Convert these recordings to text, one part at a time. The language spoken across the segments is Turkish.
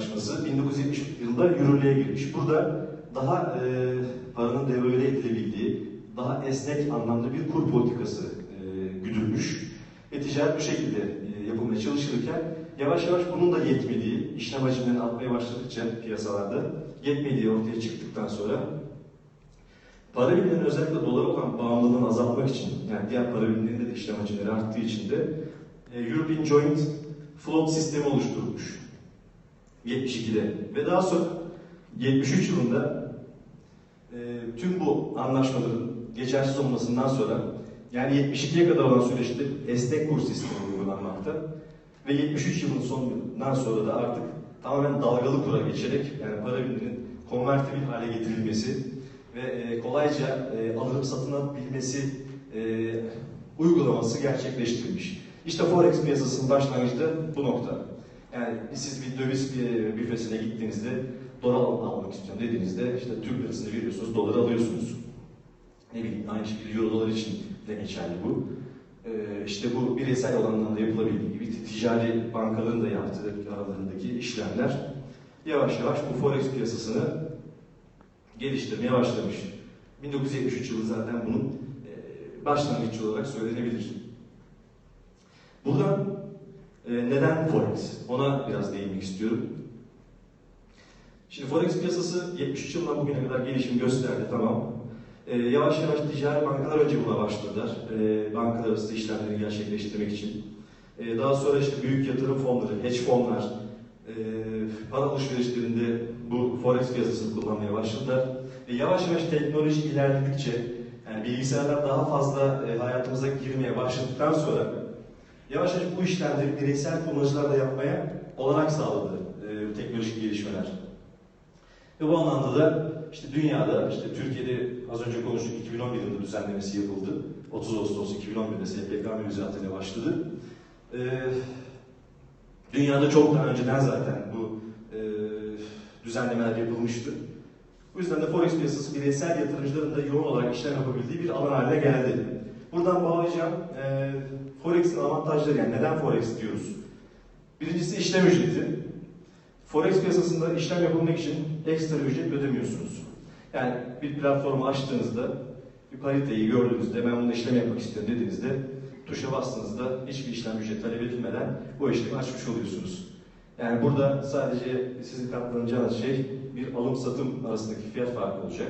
Anlaşması 1970 yılında yürürlüğe girmiş. Burada daha e, paranın devalüe edilebildiği, daha esnek anlamda bir kur politikası e, güdülmüş. Ve ticaret bu şekilde e, yapılmaya çalışılırken yavaş yavaş bunun da yetmediği, işlem hacimlerini artmaya başladıkça piyasalarda yetmediği ortaya çıktıktan sonra para birimlerinin özellikle dolara olan bağımlılığını azaltmak için, yani diğer para birimlerinde de işlem hacimleri arttığı için de e, European Joint Float sistemi oluşturulmuş. 72'de ve daha sonra 73 yılında e, tüm bu anlaşmaların geçersiz olmasından sonra yani 72'ye kadar olan süreçte esnek kur sistemi uygulanmakta ve 73 yılın sonundan sonra da artık tamamen dalgalı kura geçerek yani para biriminin konvertibil hale getirilmesi ve e, kolayca e, alınıp satılabilmesi e, uygulaması gerçekleştirilmiş. İşte Forex piyasasının başlangıcı da bu nokta. Yani siz bir döviz bir büfesine gittiğinizde dolar almak istiyorum dediğinizde işte Türk lirasını veriyorsunuz, doları alıyorsunuz. Ne bileyim aynı şekilde euro dolar için de geçerli bu. Ee, işte bu bireysel olanlarında yapılabildiği gibi ticari bankaların da yaptığı aralarındaki işlemler yavaş yavaş bu forex piyasasını geliştirmeye başlamış. 1973 yılı zaten bunun e, başlangıcı olarak söylenebilir. Buradan e, neden Forex? Ona biraz değinmek istiyorum. Şimdi Forex piyasası 73 yılından bugüne kadar gelişim gösterdi tamam. E, yavaş yavaş ticari bankalar önce buna başladılar. E, bankalar arası işlemleri gerçekleştirmek için. E, daha sonra işte büyük yatırım fonları, hedge fonlar, e, para alışverişlerinde bu Forex piyasasını kullanmaya başladılar. Ve yavaş yavaş teknoloji ilerledikçe, yani bilgisayarlar daha fazla e, hayatımıza girmeye başladıktan sonra yavaş yavaş bu işlemleri bireysel kullanıcılar da yapmaya olanak sağladı e, teknolojik gelişmeler. Ve bu anlamda da işte dünyada, işte Türkiye'de az önce konuştuk 2011 yılında düzenlemesi yapıldı. 30 Ağustos 2011'de SPK mevzuatıyla başladı. E, dünyada çok daha önceden zaten bu e, düzenlemeler yapılmıştı. Bu yüzden de Forex piyasası bireysel yatırımcıların da yoğun olarak işlem yapabildiği bir alan haline geldi. Buradan bağlayacağım. E, Forex'in avantajları yani neden Forex diyoruz? Birincisi işlem ücreti. Forex piyasasında işlem yapılmak için ekstra ücret ödemiyorsunuz. Yani bir platformu açtığınızda, bir pariteyi gördüğünüzde, ben bunu işlem yapmak istiyorum dediğinizde, tuşa bastığınızda hiçbir işlem ücreti talep edilmeden bu işlemi açmış oluyorsunuz. Yani burada sadece sizin katlanacağınız şey bir alım satım arasındaki fiyat farkı olacak.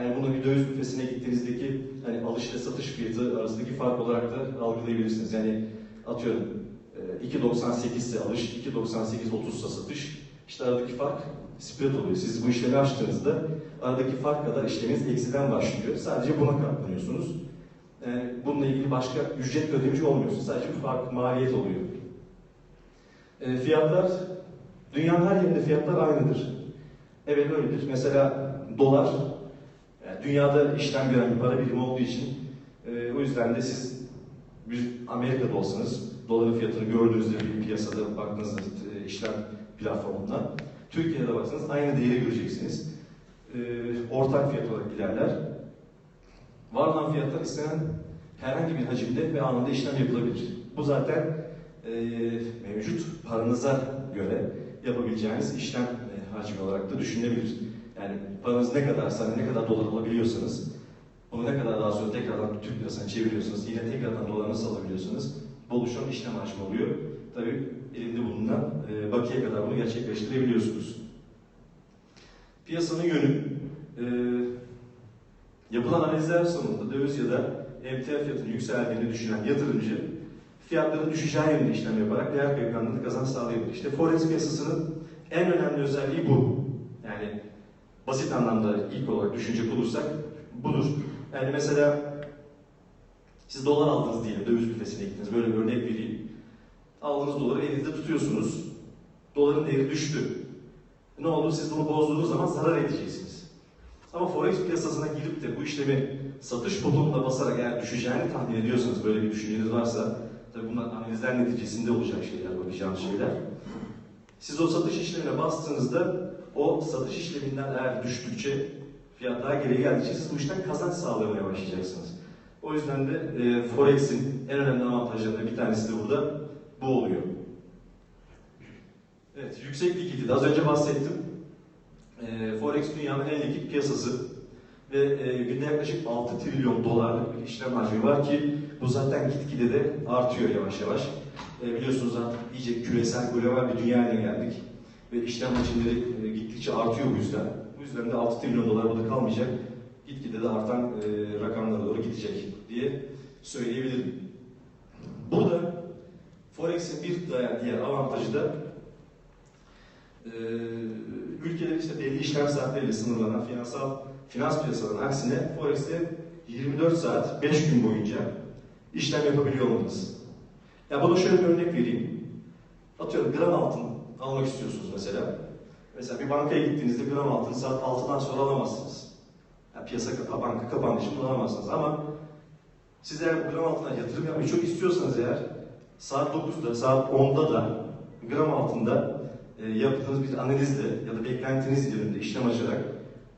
Yani bunu bir döviz büfesine gittiğinizdeki hani alış ile satış fiyatı arasındaki fark olarak da algılayabilirsiniz. Yani atıyorum 2.98 ise alış, 2.98 30 ise satış. İşte aradaki fark spread oluyor. Siz bu işlemi açtığınızda aradaki fark kadar işleminiz eksiden başlıyor. Sadece buna katlanıyorsunuz. Yani bununla ilgili başka ücret ödemiş olmuyorsunuz. Sadece bir fark, maliyet oluyor. E, fiyatlar, dünyanın her yerinde fiyatlar aynıdır. Evet öyledir. Mesela dolar, yani dünyada işlem gören bir para birimi olduğu için e, o yüzden de siz bir Amerika'da olsanız doların fiyatını gördüğünüzde bir piyasada baktığınızda e, işlem platformundan Türkiye'de baksanız aynı değeri göreceksiniz. E, ortak fiyat olarak ilerler. Var olan fiyatlar istenen herhangi bir hacimde ve anında işlem yapılabilir. Bu zaten e, mevcut paranıza göre yapabileceğiniz işlem e, hacmi olarak da düşünülebilir. Yani paranız ne kadarsa, ne kadar dolar alabiliyorsanız, bunu ne kadar daha sonra tekrardan Türk lirasına çeviriyorsanız, yine tekrardan dolar nasıl alabiliyorsanız, bu oluşan işlem hacmi oluyor. Tabii elinde bulunan e, bakiye kadar bunu gerçekleştirebiliyorsunuz. Piyasanın yönü, e, yapılan analizler sonunda döviz ya da emtia fiyatının yükseldiğini düşünen yatırımcı, fiyatların düşeceği yönünde işlem yaparak değer kaybından kazanç sağlayabilir. İşte Forex piyasasının en önemli özelliği bu. Yani basit anlamda ilk olarak düşünecek olursak budur. Yani mesela siz dolar aldınız diyelim, döviz büfesine gittiniz. Böyle bir örnek vereyim. Aldığınız doları elinizde tutuyorsunuz. Doların değeri düştü. Ne oldu? Siz bunu bozduğunuz zaman zarar edeceksiniz. Ama Forex piyasasına girip de bu işlemi satış butonuna basarak eğer düşeceğini tahmin ediyorsanız, böyle bir düşünceniz varsa, tabii bunlar analizler neticesinde olacak şeyler, bakacağınız şeyler. Siz o satış işlemine bastığınızda o satış işleminden eğer düştükçe fiyat daha geriye geldikçe siz bu işten kazanç sağlamaya başlayacaksınız. O yüzden de e, Forex'in en önemli avantajlarından bir tanesi de burada bu oluyor. E, Evet, yüksek likidite. Az önce bahsettim. Ee, Forex dünyanın en likit piyasası ve e, günde yaklaşık 6 trilyon dolarlık bir işlem hacmi var ki bu zaten gitgide de artıyor yavaş yavaş. E, biliyorsunuz artık iyice küresel global bir dünya haline geldik ve işlem hacimleri e, gittikçe artıyor bu yüzden. Bu yüzden de 6 trilyon dolar burada kalmayacak. Gitgide de artan e, rakamlara doğru gidecek diye söyleyebilirim. Burada Forex'in bir diğer avantajı da e, ülkelerin işte belli işlem saatleriyle sınırlanan finansal finans piyasalarının aksine Forex'te 24 saat 5 gün boyunca işlem yapabiliyor olmanız. Ya buna şöyle bir örnek vereyim. Atıyorum gram altın almak istiyorsunuz mesela. Mesela bir bankaya gittiğinizde gram altın saat 6'dan sonra alamazsınız. Ya piyasa kapa, banka kapandığı için alamazsınız ama siz eğer gram altına yatırım yapmayı çok istiyorsanız eğer saat 9'da, saat 10'da da gram altında e, yaptığınız bir analizle ya da beklentiniz yönünde işlem açarak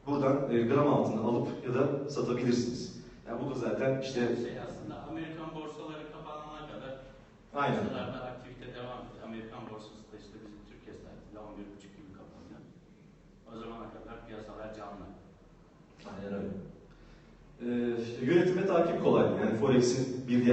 buradan e, gram altını alıp ya da satabilirsiniz. Yani bu da zaten işte Şey aslında Amerikan borsaları kapanana kadar aynen. Amerikan borsası da işte bizim Türkiye saatiyle 11.30 gibi kapanıyor. O zamana kadar piyasalar canlı. Aynen öyle. Ee, yönetime takip kolay. Yani Forex'in bir diğer